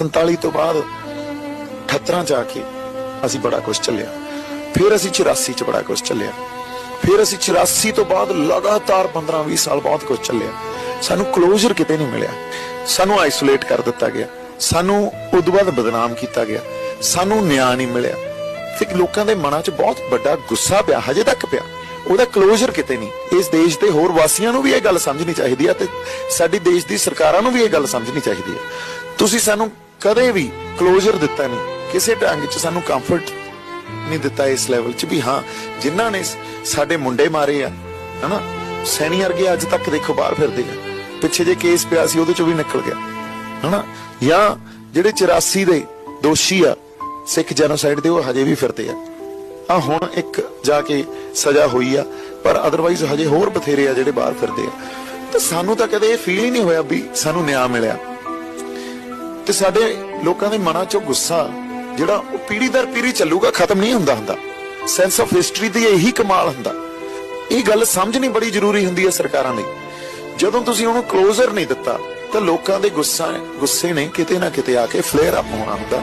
47 ਤੋਂ ਬਾਅਦ 78 ਚ ਆ ਕੇ ਅਸੀਂ ਬੜਾ ਕੁਝ ਚੱਲਿਆ। ਫਿਰ ਅਸੀਂ 84 ਚ ਬੜਾ ਕੁਝ ਚੱਲਿਆ। ਫਿਰ ਅਸੀਂ 84 ਤੋਂ ਬਾਅਦ ਲਗਾਤਾਰ 15 20 ਸਾਲ ਬਹੁਤ ਕੁਝ ਚੱਲਿਆ। ਸਾਨੂੰ ਕਲੋਜ਼ਰ ਕਿਤੇ ਨਹੀਂ ਮਿਲਿਆ। ਸਾਨੂੰ ਆਈਸੋਲੇਟ ਕਰ ਦਿੱਤਾ ਗਿਆ। ਸਾਨੂੰ ਉਦੋਂ ਬਾਅਦ ਬਦਨਾਮ ਕੀਤਾ ਗਿਆ। ਸਾਨੂੰ ਨਿਆਂ ਨਹੀਂ ਮਿਲਿਆ। ਫਿਰ ਲੋਕਾਂ ਦੇ ਮਨਾਂ 'ਚ ਬਹੁਤ ਵੱਡਾ ਗੁੱਸਾ ਪਿਆ, ਹਜੇ ਤੱਕ ਪਿਆ। ਉਹਦਾ ਕਲੋਜ਼ਰ ਕਿਤੇ ਨਹੀਂ। ਇਸ ਦੇਸ਼ ਦੇ ਹੋਰ ਵਾਸੀਆਂ ਨੂੰ ਵੀ ਇਹ ਗੱਲ ਸਮਝਣੀ ਚਾਹੀਦੀ ਹੈ ਤੇ ਸਾਡੀ ਦੇਸ਼ ਦੀ ਸਰਕਾਰਾਂ ਨੂੰ ਵੀ ਇਹ ਗੱਲ ਸਮਝਣੀ ਚਾਹੀਦੀ ਹੈ ਤੁਸੀਂ ਸਾਨੂੰ ਕਦੇ ਵੀ ਕਲੋਜ਼ਰ ਦਿੱਤਾ ਨਹੀਂ। ਕਿਸੇ ਢੰਗ 'ਚ ਸਾਨੂੰ ਕੰਫਰਟ ਨਹੀਂ ਦਿੱਤਾ ਇਸ ਲੈਵਲ 'ਚ ਵੀ ਹਾਂ, ਜਿਨ੍ਹਾਂ ਨੇ ਸਾਡੇ ਮੁੰਡੇ ਮਾਰੇ ਆ, ਹਨਾ? ਸੈਣੀ ਵਰਗੇ ਅੱਜ ਤੱਕ ਦੇਖੋ ਬਾਹਰ ਫਿਰਦੇ ਆ। ਪਿੱਛੇ ਜੇ ਕੇਸ ਪਿਆ ਸੀ, ਉਹਦੇ 'ਚੋਂ ਵੀ ਨਿਕਲ ਗਿਆ, ਹਨਾ? ਜਾਂ ਜਿਹੜੇ 84 ਦੇ ਦੋਸ਼ੀ ਆ, ਸਿੱਖ ਜੈਨੋਸਾਈਡ ਦੇ, ਉਹ ਹਜੇ ਵੀ ਫਿਰਦੇ ਆ। ਆ ਹੁਣ ਇੱਕ ਜਾ ਕੇ ਸਜ਼ਾ ਹੋਈ ਆ, ਪਰ ਅਦਰਵਾਈਜ਼ ਹਜੇ ਹੋਰ ਬਥੇਰੇ ਆ ਜਿਹੜੇ ਬਾਹਰ ਫਿਰਦੇ ਆ। ਤੇ ਸਾਨੂੰ ਤਾਂ ਕਦੇ ਇਹ ਫੀਲ ਹੀ ਨਹੀਂ ਹੋਇਆ ਵੀ ਸਾਨੂੰ ਨਿਆਂ ਮਿਲਿਆ। ਤੇ ਸਾਡੇ ਲੋਕਾਂ ਦੇ ਮਨਾਂ 'ਚੋਂ ਗੁੱਸਾ ਜਿਹੜਾ ਉਹ ਪੀੜ੍ਹੀ ਦਰ ਪੀੜ੍ਹੀ ਚੱਲੂਗਾ, ਖਤਮ ਨਹੀਂ ਹੁੰਦਾ ਹੁੰਦਾ। ਸੈਂਸ ਆਫ ਹਿਸਟਰੀ ਦੀ ਇਹੀ ਕਮਾਲ ਹੁੰਦਾ। ਇਹ ਗੱਲ ਸਮਝਣੀ ਬੜੀ ਜ਼ਰੂਰੀ ਹੁੰਦੀ ਹੈ ਸਰਕਾਰਾਂ ਲਈ। ਜਦੋਂ ਤੁਸੀਂ ਉਹਨੂੰ ਕਲੋਜ਼ਰ ਨਹੀਂ ਦਿੱਤਾ, ਤਾਂ ਲੋਕਾਂ ਦੇ ਗੁੱਸਾ ਗੁੱਸੇ ਨੇ ਕਿਤੇ ਨਾ ਕਿਤੇ ਆ ਕੇ ਫਲੇਅਰ ਅਪ ਹੋਣਾ ਹੁੰਦਾ।